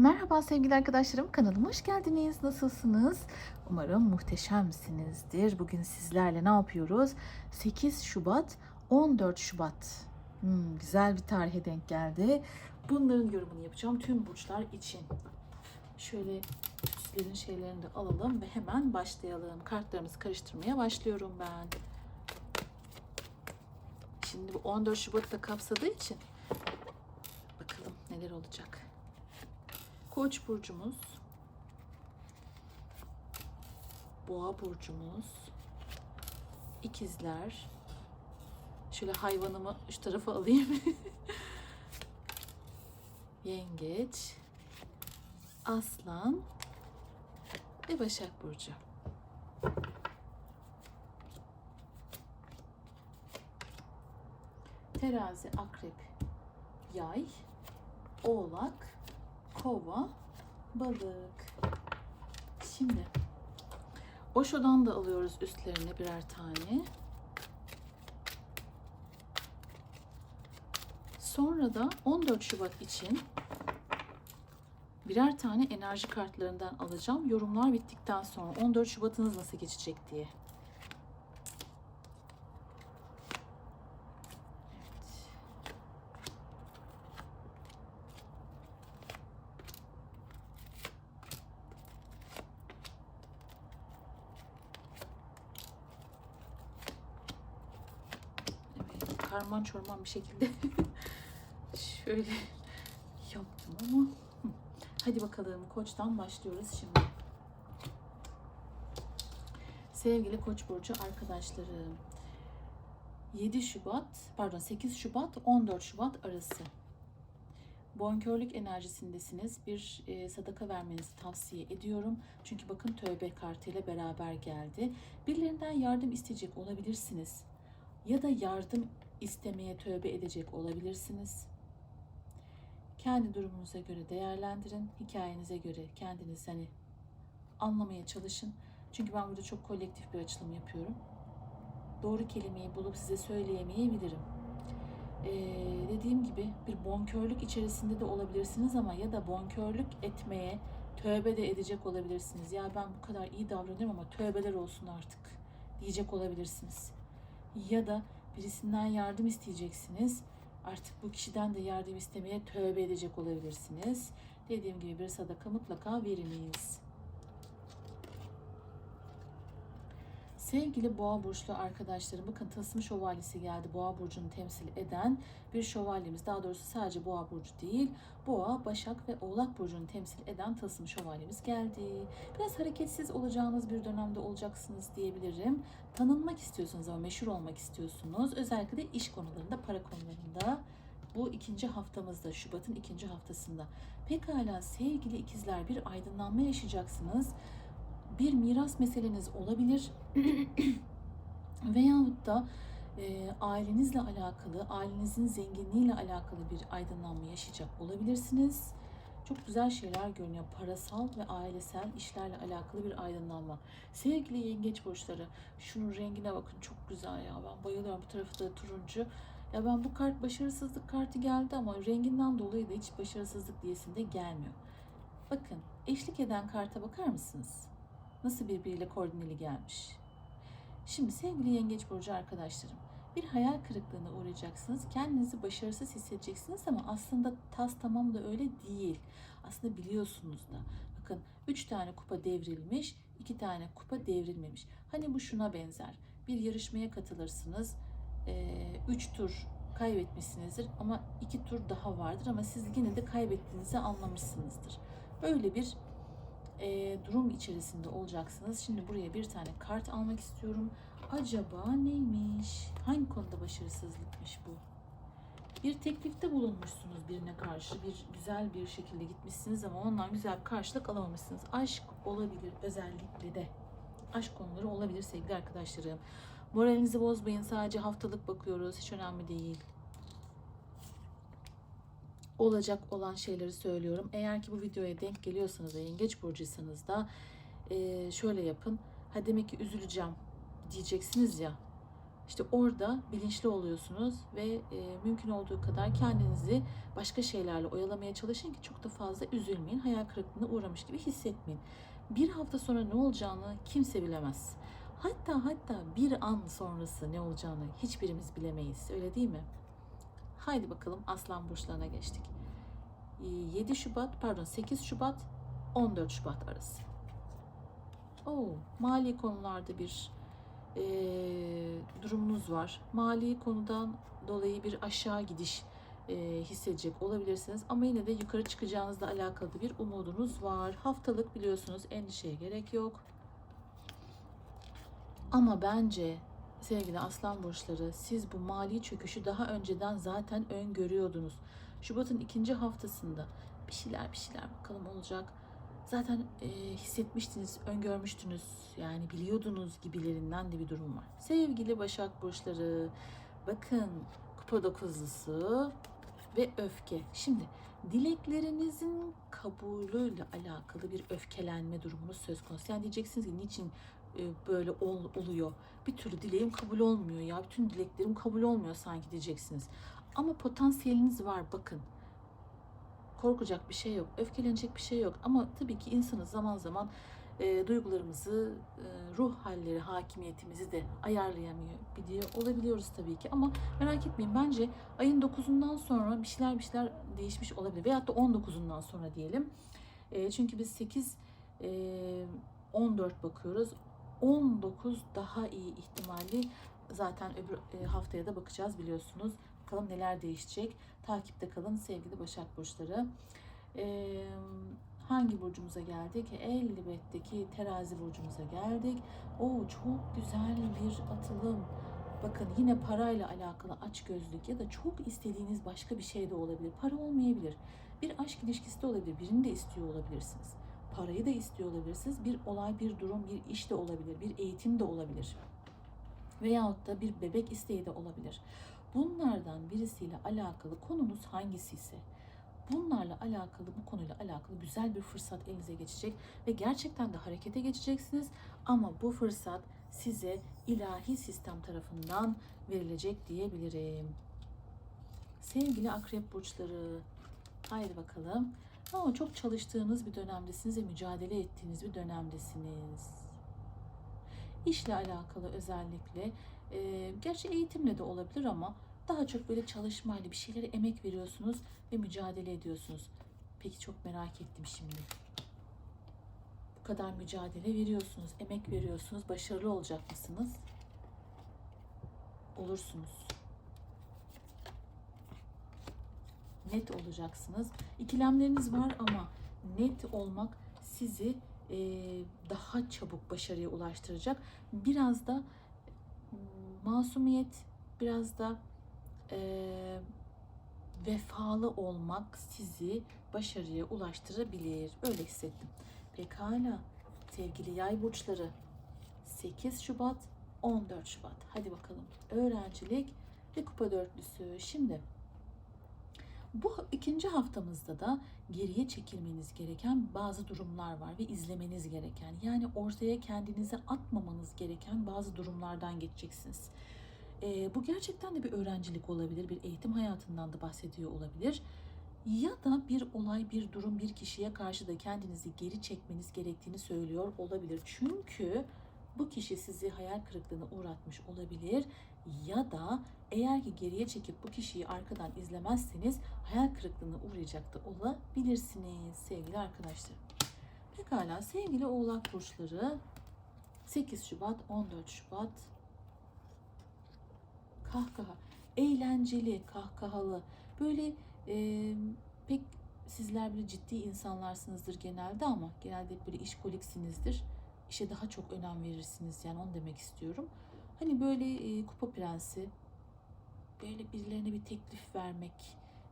Merhaba sevgili arkadaşlarım kanalıma hoş geldiniz. Nasılsınız? Umarım muhteşemsinizdir. Bugün sizlerle ne yapıyoruz? 8 Şubat 14 Şubat. Hmm, güzel bir tarihe denk geldi. Bunların yorumunu yapacağım tüm burçlar için. Şöyle süslerin şeylerini de alalım ve hemen başlayalım. Kartlarımızı karıştırmaya başlıyorum ben. Şimdi bu 14 Şubat'ı da kapsadığı için bakalım neler olacak. Koç burcumuz, Boğa burcumuz, ikizler. Şöyle hayvanımı şu tarafa alayım. Yengeç, Aslan ve Başak burcu. Terazi, Akrep, Yay, Oğlak, Kova, Balık. Şimdi Osho'dan da alıyoruz üstlerine birer tane. Sonra da 14 Şubat için birer tane enerji kartlarından alacağım. Yorumlar bittikten sonra 14 Şubat'ınız nasıl geçecek diye. Evet, karman bir şekilde şöyle yaptım ama hadi bakalım koçtan başlıyoruz şimdi. Sevgili koç burcu arkadaşlarım 7 Şubat pardon 8 Şubat 14 Şubat arası bonkörlük enerjisindesiniz. Bir e, sadaka vermenizi tavsiye ediyorum. Çünkü bakın tövbe kartıyla beraber geldi. Birilerinden yardım isteyecek olabilirsiniz. Ya da yardım istemeye tövbe edecek olabilirsiniz. Kendi durumunuza göre değerlendirin. Hikayenize göre kendiniz hani anlamaya çalışın. Çünkü ben burada çok kolektif bir açılım yapıyorum. Doğru kelimeyi bulup size söyleyemeyebilirim. Ee, dediğim gibi bir bonkörlük içerisinde de olabilirsiniz ama ya da bonkörlük etmeye tövbe de edecek olabilirsiniz. Ya ben bu kadar iyi davranıyorum ama tövbeler olsun artık diyecek olabilirsiniz. Ya da birisinden yardım isteyeceksiniz. Artık bu kişiden de yardım istemeye tövbe edecek olabilirsiniz. Dediğim gibi bir sadaka mutlaka veriniz. Sevgili boğa burçlu arkadaşlarım bakın tılsım şövalyesi geldi. Boğa burcunu temsil eden bir şövalyemiz. Daha doğrusu sadece boğa burcu değil. Boğa, başak ve oğlak burcunu temsil eden tılsım şövalyemiz geldi. Biraz hareketsiz olacağınız bir dönemde olacaksınız diyebilirim. Tanınmak istiyorsunuz ama meşhur olmak istiyorsunuz. Özellikle de iş konularında, para konularında. Bu ikinci haftamızda, Şubat'ın ikinci haftasında. Pekala sevgili ikizler bir aydınlanma yaşayacaksınız bir miras meseleniz olabilir veyahut da e, ailenizle alakalı, ailenizin zenginliğiyle alakalı bir aydınlanma yaşayacak olabilirsiniz. Çok güzel şeyler görünüyor. Parasal ve ailesel işlerle alakalı bir aydınlanma. Sevgili yengeç burçları, şunun rengine bakın çok güzel ya. Ben bayılıyorum. Bu tarafı da turuncu. Ya ben bu kart başarısızlık kartı geldi ama renginden dolayı da hiç başarısızlık diyesinde gelmiyor. Bakın eşlik eden karta bakar mısınız? Nasıl birbiriyle koordineli gelmiş. Şimdi sevgili yengeç burcu arkadaşlarım, bir hayal kırıklığına uğrayacaksınız. Kendinizi başarısız hissedeceksiniz ama aslında tas tamam da öyle değil. Aslında biliyorsunuz da. Bakın 3 tane kupa devrilmiş, 2 tane kupa devrilmemiş. Hani bu şuna benzer. Bir yarışmaya katılırsınız. 3 tur kaybetmişsinizdir ama 2 tur daha vardır ama siz yine de kaybettiğinizi anlamışsınızdır. Böyle bir e, durum içerisinde olacaksınız. Şimdi buraya bir tane kart almak istiyorum. Acaba neymiş? Hangi konuda başarısızlıkmış bu? Bir teklifte bulunmuşsunuz birine karşı. Bir güzel bir şekilde gitmişsiniz ama ondan güzel bir karşılık alamamışsınız. Aşk olabilir özellikle de. Aşk konuları olabilir sevgili arkadaşlarım. Moralinizi bozmayın. Sadece haftalık bakıyoruz. Hiç önemli değil olacak olan şeyleri söylüyorum. Eğer ki bu videoya denk geliyorsanız ve yengeç burcuysanız da e, şöyle yapın. Ha demek ki üzüleceğim diyeceksiniz ya. İşte orada bilinçli oluyorsunuz ve e, mümkün olduğu kadar kendinizi başka şeylerle oyalamaya çalışın ki çok da fazla üzülmeyin. Hayal kırıklığına uğramış gibi hissetmeyin. Bir hafta sonra ne olacağını kimse bilemez. Hatta hatta bir an sonrası ne olacağını hiçbirimiz bilemeyiz. Öyle değil mi? Haydi bakalım Aslan burçlarına geçtik. Ee, 7 Şubat, pardon 8 Şubat, 14 Şubat arası. Oo, mali konularda bir eee, durumunuz var. Mali konudan dolayı bir aşağı gidiş eee, hissedecek olabilirsiniz. Ama yine de yukarı çıkacağınızla alakalı bir umudunuz var. Haftalık biliyorsunuz endişeye gerek yok. Ama bence sevgili aslan burçları siz bu mali çöküşü daha önceden zaten öngörüyordunuz. Şubat'ın ikinci haftasında bir şeyler bir şeyler bakalım olacak. Zaten e, hissetmiştiniz, öngörmüştünüz. Yani biliyordunuz gibilerinden de bir durum var. Sevgili Başak Burçları, bakın kupa dokuzlusu ve öfke. Şimdi dileklerinizin kabulüyle alakalı bir öfkelenme durumunuz söz konusu. Yani diyeceksiniz ki niçin böyle ol, oluyor? Bir türlü dileğim kabul olmuyor ya. Bütün dileklerim kabul olmuyor sanki diyeceksiniz. Ama potansiyeliniz var bakın korkacak bir şey yok, öfkelenecek bir şey yok. Ama tabii ki insanız zaman zaman e, duygularımızı, e, ruh halleri, hakimiyetimizi de ayarlayamıyor biliyor olabiliyoruz tabii ki. Ama merak etmeyin bence ayın 9'undan sonra bir şeyler bir şeyler değişmiş olabilir. Veyahut da 19'undan sonra diyelim. E, çünkü biz 8, e, 14 bakıyoruz. 19 daha iyi ihtimalli zaten öbür e, haftaya da bakacağız biliyorsunuz. Bakalım neler değişecek. Takipte kalın sevgili Başak Burçları. Ee, hangi burcumuza geldik? Elbette ki terazi burcumuza geldik. O çok güzel bir atılım. Bakın yine parayla alakalı aç gözlük ya da çok istediğiniz başka bir şey de olabilir. Para olmayabilir. Bir aşk ilişkisi de olabilir. Birini de istiyor olabilirsiniz. Parayı da istiyor olabilirsiniz. Bir olay, bir durum, bir iş de olabilir. Bir eğitim de olabilir. Veyahut da bir bebek isteği de olabilir. Bunlardan birisiyle alakalı konunuz hangisi ise bunlarla alakalı bu konuyla alakalı güzel bir fırsat elinize geçecek ve gerçekten de harekete geçeceksiniz ama bu fırsat size ilahi sistem tarafından verilecek diyebilirim. Sevgili akrep burçları haydi bakalım. Ama çok çalıştığınız bir dönemdesiniz ve mücadele ettiğiniz bir dönemdesiniz. İşle alakalı özellikle e, gerçi eğitimle de olabilir ama daha çok böyle çalışmayla bir şeylere emek veriyorsunuz ve mücadele ediyorsunuz. Peki çok merak ettim şimdi. Bu kadar mücadele veriyorsunuz, emek veriyorsunuz. Başarılı olacak mısınız? Olursunuz. Net olacaksınız. İkilemleriniz var ama net olmak sizi e, daha çabuk başarıya ulaştıracak. Biraz da masumiyet, biraz da e, vefalı olmak sizi başarıya ulaştırabilir. Öyle hissettim. Pekala sevgili yay burçları 8 Şubat 14 Şubat. Hadi bakalım. Öğrencilik ve kupa dörtlüsü. Şimdi bu ikinci haftamızda da geriye çekilmeniz gereken bazı durumlar var ve izlemeniz gereken yani ortaya kendinizi atmamanız gereken bazı durumlardan geçeceksiniz. Ee, bu gerçekten de bir öğrencilik olabilir, bir eğitim hayatından da bahsediyor olabilir. Ya da bir olay, bir durum, bir kişiye karşı da kendinizi geri çekmeniz gerektiğini söylüyor olabilir. Çünkü bu kişi sizi hayal kırıklığına uğratmış olabilir ya da eğer ki geriye çekip bu kişiyi arkadan izlemezseniz hayal kırıklığına uğrayacak da olabilirsiniz sevgili arkadaşlar. Pekala sevgili oğlak burçları 8 Şubat 14 Şubat. Kahkaha eğlenceli kahkahalı. Böyle e, pek sizler böyle ciddi insanlarsınızdır genelde ama genelde böyle işkoliksinizdir işe daha çok önem verirsiniz yani onu demek istiyorum. Hani böyle e, kupa prensi, böyle birilerine bir teklif vermek,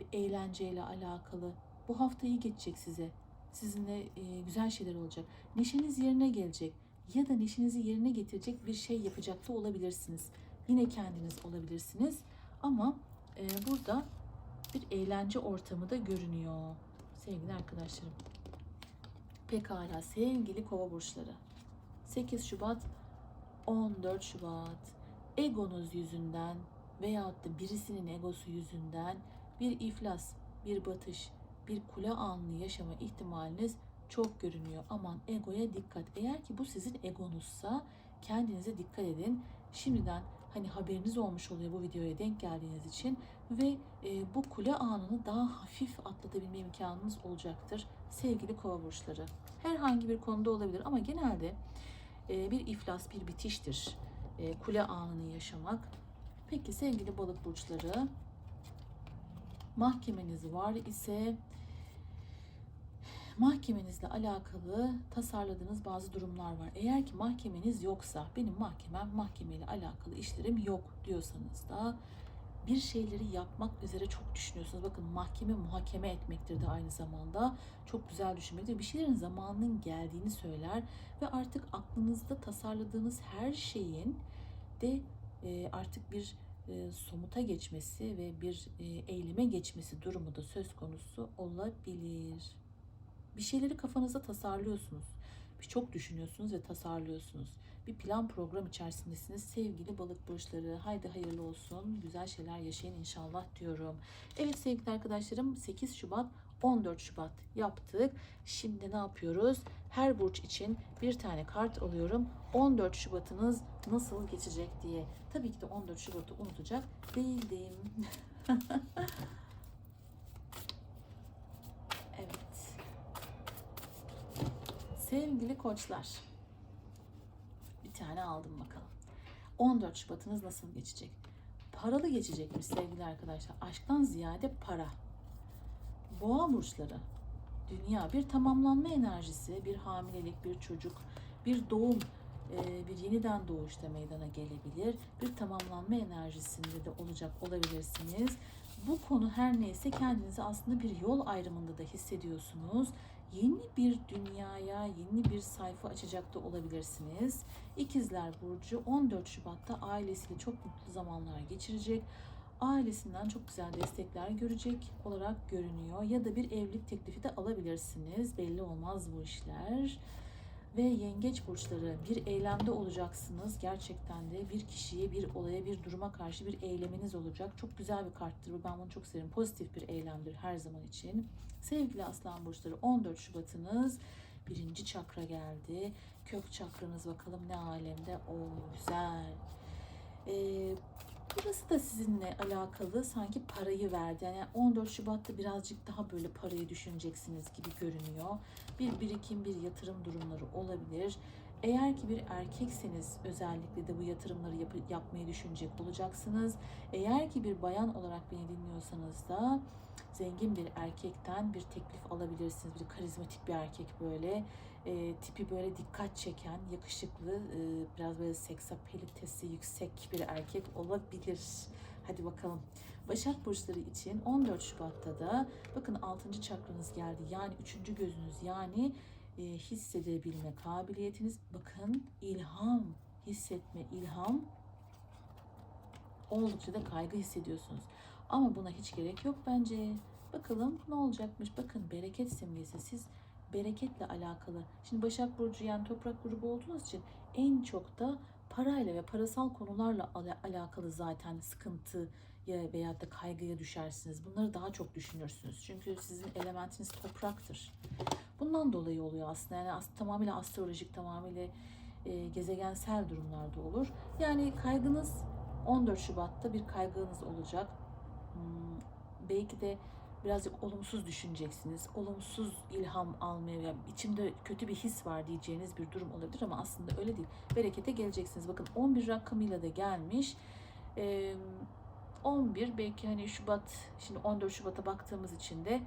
bir eğlenceyle alakalı. Bu hafta iyi geçecek size. Sizinle e, güzel şeyler olacak. Neşeniz yerine gelecek ya da neşenizi yerine getirecek bir şey yapacak da olabilirsiniz. Yine kendiniz olabilirsiniz ama e, burada bir eğlence ortamı da görünüyor sevgili arkadaşlarım. Pekala sevgili kova burçları. 8 Şubat 14 Şubat. egonuz yüzünden veyahut da birisinin egosu yüzünden bir iflas, bir batış, bir kule anını yaşama ihtimaliniz çok görünüyor. Aman egoya dikkat. Eğer ki bu sizin egonuzsa kendinize dikkat edin. Şimdiden hani haberiniz olmuş oluyor bu videoya denk geldiğiniz için ve e, bu kule anını daha hafif atlatabilme imkanınız olacaktır sevgili kova burçları. Herhangi bir konuda olabilir ama genelde bir iflas, bir bitiştir e, kule anını yaşamak. Peki sevgili balık burçları mahkemeniz var ise mahkemenizle alakalı tasarladığınız bazı durumlar var. Eğer ki mahkemeniz yoksa benim mahkemem mahkemeyle alakalı işlerim yok diyorsanız da bir şeyleri yapmak üzere çok düşünüyorsunuz. Bakın mahkeme muhakeme etmektir de aynı zamanda. Çok güzel düşünmektir. Bir şeylerin zamanının geldiğini söyler ve artık aklınızda tasarladığınız her şeyin de e, artık bir e, somuta geçmesi ve bir e, eyleme geçmesi durumu da söz konusu olabilir. Bir şeyleri kafanızda tasarlıyorsunuz. Bir çok düşünüyorsunuz ve tasarlıyorsunuz. Bir plan program içerisindesiniz sevgili balık burçları. Haydi hayırlı olsun. Güzel şeyler yaşayın inşallah diyorum. Evet sevgili arkadaşlarım 8 Şubat 14 Şubat yaptık. Şimdi ne yapıyoruz? Her burç için bir tane kart alıyorum. 14 Şubat'ınız nasıl geçecek diye. Tabii ki de 14 Şubat'ı unutacak değildim. evet. Sevgili koçlar. Bir tane aldım bakalım. 14 Şubat'ınız nasıl geçecek? Paralı geçecekmiş sevgili arkadaşlar. Aşktan ziyade para. Boğa burçları. Dünya bir tamamlanma enerjisi, bir hamilelik, bir çocuk, bir doğum, e, bir yeniden doğuş da meydana gelebilir. Bir tamamlanma enerjisinde de olacak olabilirsiniz. Bu konu her neyse kendinizi aslında bir yol ayrımında da hissediyorsunuz. Yeni bir dünyaya, yeni bir sayfa açacak da olabilirsiniz. İkizler Burcu 14 Şubat'ta ailesiyle çok mutlu zamanlar geçirecek ailesinden çok güzel destekler görecek olarak görünüyor. Ya da bir evlilik teklifi de alabilirsiniz. Belli olmaz bu işler. Ve yengeç burçları bir eylemde olacaksınız. Gerçekten de bir kişiye, bir olaya, bir duruma karşı bir eyleminiz olacak. Çok güzel bir karttır bu. Ben bunu çok severim. Pozitif bir eylemdir her zaman için. Sevgili aslan burçları 14 Şubat'ınız birinci çakra geldi. Kök çakranız bakalım ne alemde. O güzel. Ee, Burası da sizinle alakalı sanki parayı verdi. Yani 14 Şubat'ta birazcık daha böyle parayı düşüneceksiniz gibi görünüyor. Bir birikim, bir yatırım durumları olabilir. Eğer ki bir erkekseniz özellikle de bu yatırımları yap- yapmayı düşünecek olacaksınız. Eğer ki bir bayan olarak beni dinliyorsanız da zengin bir erkekten bir teklif alabilirsiniz. Bir karizmatik bir erkek böyle. E, tipi böyle dikkat çeken, yakışıklı, e, biraz böyle seksapelitesi yüksek bir erkek olabilir. Hadi bakalım. Başak burçları için 14 Şubat'ta da bakın 6. çakranız geldi. Yani 3. gözünüz yani e, hissedebilme kabiliyetiniz. Bakın ilham, hissetme, ilham oldukça da kaygı hissediyorsunuz. Ama buna hiç gerek yok bence. Bakalım ne olacakmış. Bakın bereket simgesi. Siz bereketle alakalı. Şimdi Başak Burcu yani toprak grubu olduğunuz için en çok da parayla ve parasal konularla ala- alakalı zaten sıkıntı ya veya da kaygıya düşersiniz. Bunları daha çok düşünürsünüz. Çünkü sizin elementiniz topraktır. Bundan dolayı oluyor aslında. Yani aslında tamamıyla astrolojik, tamamıyla e, gezegensel durumlarda olur. Yani kaygınız 14 Şubat'ta bir kaygınız olacak. Hmm, belki de birazcık olumsuz düşüneceksiniz. Olumsuz ilham almaya veya içimde kötü bir his var diyeceğiniz bir durum olabilir ama aslında öyle değil. Berekete geleceksiniz. Bakın 11 rakamıyla da gelmiş. Ee, 11 belki hani Şubat şimdi 14 Şubat'a baktığımız için de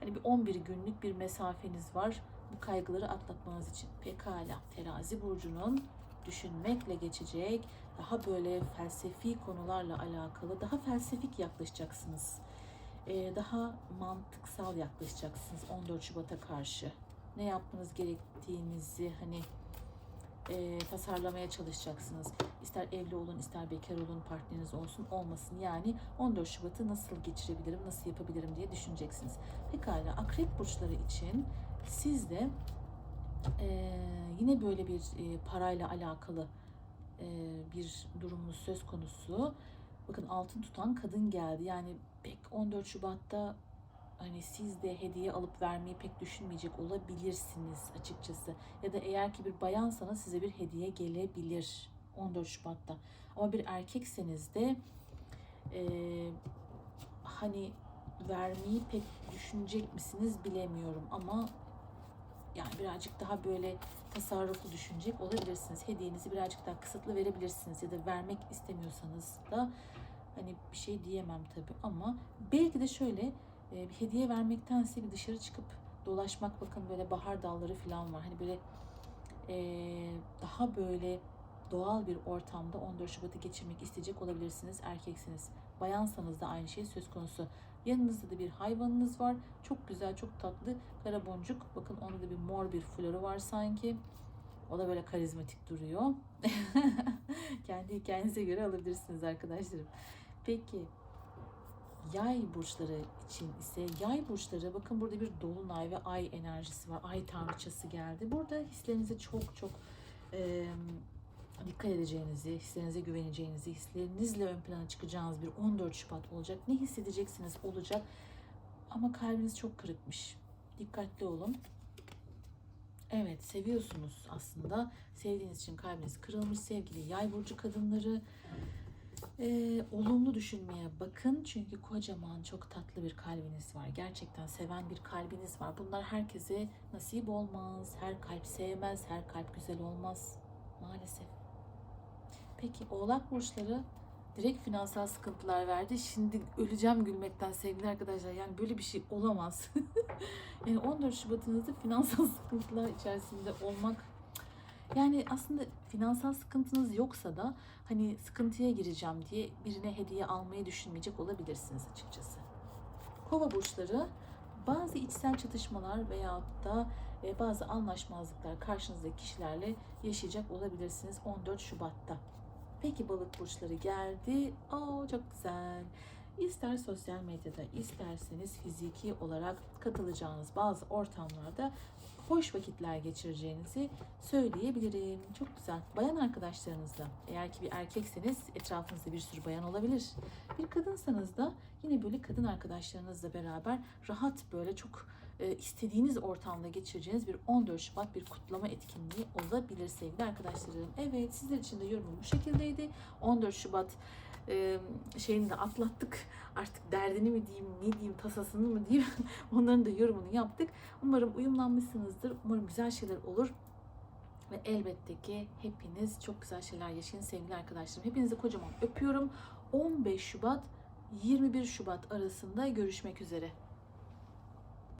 hani bir 11 günlük bir mesafeniz var bu kaygıları atlatmanız için. Pekala terazi burcunun düşünmekle geçecek daha böyle felsefi konularla alakalı daha felsefik yaklaşacaksınız. Ee, daha mantıksal yaklaşacaksınız 14 Şubat'a karşı. Ne yapmanız gerektiğinizi hani e, tasarlamaya çalışacaksınız. İster evli olun, ister bekar olun, partneriniz olsun, olmasın. Yani 14 Şubat'ı nasıl geçirebilirim, nasıl yapabilirim diye düşüneceksiniz. Pekala, akrep burçları için siz de e, yine böyle bir e, parayla alakalı e, bir durumunuz söz konusu. Bakın altın tutan kadın geldi. Yani pek 14 Şubat'ta hani siz de hediye alıp vermeyi pek düşünmeyecek olabilirsiniz açıkçası. Ya da eğer ki bir bayansanız size bir hediye gelebilir 14 Şubat'ta. Ama bir erkekseniz de eee, hani vermeyi pek düşünecek misiniz bilemiyorum ama yani birazcık daha böyle tasarruflu düşünecek olabilirsiniz. Hediyenizi birazcık daha kısıtlı verebilirsiniz ya da vermek istemiyorsanız da hani bir şey diyemem tabii ama belki de şöyle e, hediye vermektense bir dışarı çıkıp dolaşmak bakın böyle bahar dalları falan var. Hani böyle e, daha böyle doğal bir ortamda 14 Şubat'ı geçirmek isteyecek olabilirsiniz erkeksiniz. Bayansanız da aynı şey söz konusu. Yanınızda da bir hayvanınız var. Çok güzel, çok tatlı kara boncuk. Bakın onda da bir mor bir floru var sanki. O da böyle karizmatik duruyor. Kendi hikayenize göre alabilirsiniz arkadaşlarım. Peki yay burçları için ise yay burçları bakın burada bir dolunay ve ay enerjisi var. Ay tanrıçası geldi. Burada hislerinize çok çok dikkat edeceğinizi, hislerinize güveneceğinizi, hislerinizle ön plana çıkacağınız bir 14 Şubat olacak. Ne hissedeceksiniz olacak. Ama kalbiniz çok kırıkmış. Dikkatli olun. Evet, seviyorsunuz aslında. Sevdiğiniz için kalbiniz kırılmış sevgili yay burcu kadınları. Ee, olumlu düşünmeye bakın çünkü kocaman çok tatlı bir kalbiniz var. Gerçekten seven bir kalbiniz var. Bunlar herkese nasip olmaz. Her kalp sevmez, her kalp güzel olmaz. Maalesef. Peki oğlak burçları direkt finansal sıkıntılar verdi. Şimdi öleceğim gülmekten sevgili arkadaşlar. Yani böyle bir şey olamaz. yani 14 Şubat'ınızda finansal sıkıntılar içerisinde olmak yani aslında finansal sıkıntınız yoksa da hani sıkıntıya gireceğim diye birine hediye almayı düşünmeyecek olabilirsiniz açıkçası. Kova burçları bazı içsel çatışmalar veyahut da e, bazı anlaşmazlıklar karşınızdaki kişilerle yaşayacak olabilirsiniz 14 Şubat'ta. Peki balık burçları geldi. Aa çok güzel. İster sosyal medyada isterseniz fiziki olarak katılacağınız bazı ortamlarda hoş vakitler geçireceğinizi söyleyebilirim. Çok güzel. Bayan arkadaşlarınızla eğer ki bir erkekseniz etrafınızda bir sürü bayan olabilir. Bir kadınsanız da yine böyle kadın arkadaşlarınızla beraber rahat böyle çok e, istediğiniz ortamda geçireceğiniz bir 14 Şubat bir kutlama etkinliği olabilir sevgili arkadaşlarım. Evet sizler için de yorumum bu şekildeydi. 14 Şubat e, şeyini de atlattık. Artık derdini mi diyeyim, ne diyeyim, tasasını mı diyeyim onların da yorumunu yaptık. Umarım uyumlanmışsınızdır. Umarım güzel şeyler olur. Ve elbette ki hepiniz çok güzel şeyler yaşayın sevgili arkadaşlarım. Hepinizi kocaman öpüyorum. 15 Şubat 21 Şubat arasında görüşmek üzere.